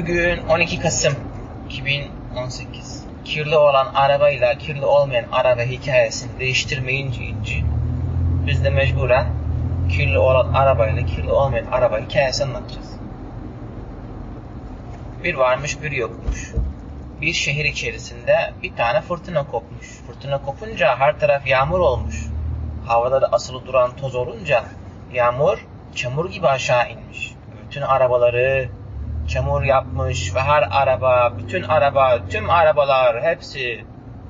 Bugün 12 Kasım 2018. Kirli olan arabayla kirli olmayan araba hikayesini değiştirmeyince inci biz de mecburen kirli olan arabayla kirli olmayan araba hikayesi anlatacağız. Bir varmış bir yokmuş. Bir şehir içerisinde bir tane fırtına kopmuş. Fırtına kopunca her taraf yağmur olmuş. Havada da asılı duran toz olunca yağmur çamur gibi aşağı inmiş. Bütün arabaları çamur yapmış ve her araba, bütün araba, tüm arabalar hepsi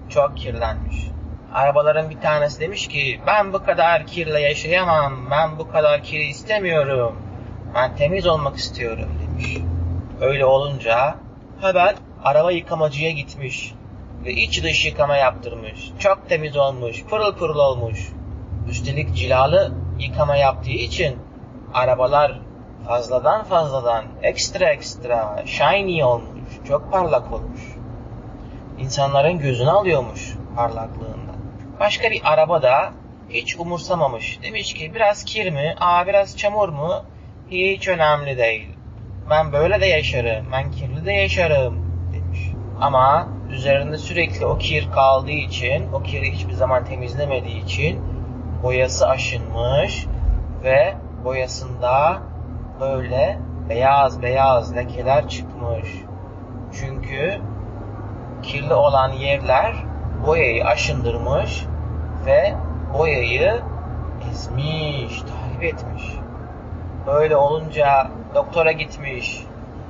çok kirlenmiş. Arabaların bir tanesi demiş ki ben bu kadar kirle yaşayamam, ben bu kadar kiri istemiyorum. Ben temiz olmak istiyorum demiş. Öyle olunca hemen araba yıkamacıya gitmiş ve iç dış yıkama yaptırmış. Çok temiz olmuş, pırıl pırıl olmuş. Üstelik cilalı yıkama yaptığı için arabalar fazladan fazladan ekstra ekstra shiny olmuş, çok parlak olmuş. İnsanların gözünü alıyormuş parlaklığından. Başka bir araba da hiç umursamamış. Demiş ki biraz kir mi, aa biraz çamur mu? Hiç önemli değil. Ben böyle de yaşarım, ben kirli de yaşarım demiş. Ama üzerinde sürekli o kir kaldığı için, o kiri hiçbir zaman temizlemediği için boyası aşınmış ve boyasında böyle beyaz beyaz lekeler çıkmış. Çünkü kirli olan yerler boyayı aşındırmış ve boyayı ezmiş, tahrip etmiş. Böyle olunca doktora gitmiş,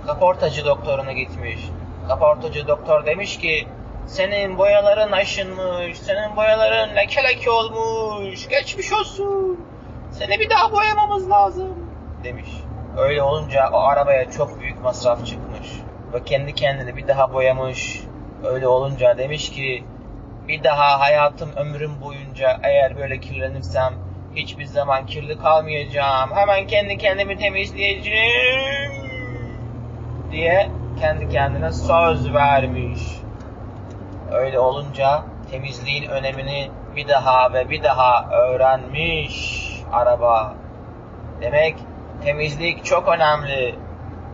kaportacı doktoruna gitmiş. Kaportacı doktor demiş ki senin boyaların aşınmış, senin boyaların leke leke olmuş, geçmiş olsun. Seni bir daha boyamamız lazım demiş. Öyle olunca o arabaya çok büyük masraf çıkmış. Ve kendi kendini bir daha boyamış. Öyle olunca demiş ki bir daha hayatım ömrüm boyunca eğer böyle kirlenirsem hiçbir zaman kirli kalmayacağım. Hemen kendi kendimi temizleyeceğim diye kendi kendine söz vermiş. Öyle olunca temizliğin önemini bir daha ve bir daha öğrenmiş araba. Demek temizlik çok önemli.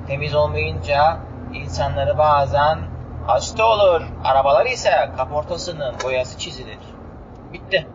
Temiz olmayınca insanları bazen hasta olur. Arabalar ise kaportasının boyası çizilir. Bitti.